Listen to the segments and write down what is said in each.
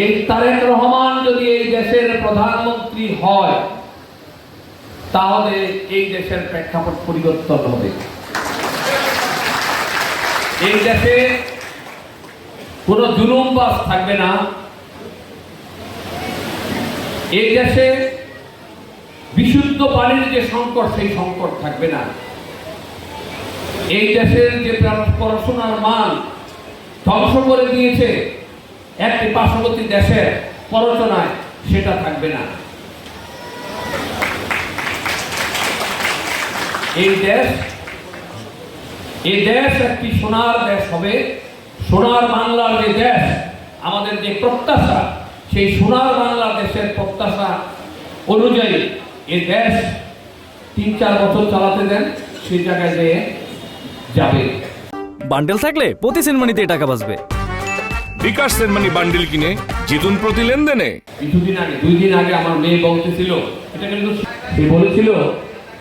এই তারেক রহমান যদি এই দেশের প্রধানমন্ত্রী হয়, তাহলে এই দেশের প্রেক্ষাপট পরিবর্তন হবে। এই দেশে কোনো জুলুমবাস থাকবে না। এই দেশে বিশুদ্ধ পানির যে সংকট, সেই সংকট থাকবে না। এই দেশের যে পড়াশোনার মান ধ্বংস করে দিয়েছে একটি পার্শ্ববর্তী দেশের প্ররোচনায় সেটা থাকবে না। এই দেশ এই দেশ একটি সোনার দেশ হবে। সোনার বাংলার যে দেশ, আমাদের যে প্রত্যাশা, সেই সোনার বাংলা দেশের প্রত্যাশা অনুযায়ী এই দেশ তিন চার বছর চালাতে দেন, সেই জায়গায় যেয়ে যাবে। বান্ডেল থাকলে প্রতি সেনমানিতে টাকা বাঁচবে। বিকাশ সেনমানি বান্ডিল কিনে জিতুন প্রতি লেনদেনে। কিছুদিন আগে, দুই দিন আগে আমার মেয়ে বলতেছিল, এটা কিন্তু সে বলেছিল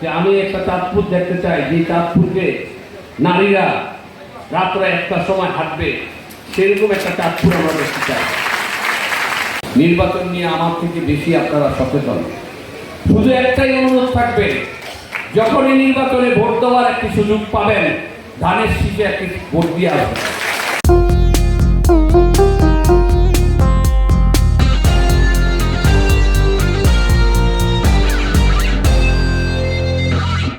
যে আমি একটা চাঁদপুর দেখতে চাই, যে চাঁদপুরকে নারীরা রাত্রে একটার সময় হাঁটবে, সেরকম একটা চাঁদপুর আমরা দেখতে চাই। নির্বাচন নিয়ে আমার থেকে বেশি আপনারা সচেতন। শুধু একটাই অনুরোধ থাকবে, যখনই নির্বাচনে ভোট দেওয়ার একটি সুযোগ পাবেন, ধানের শীষে একটি ভোট দিয়ে আসবেন।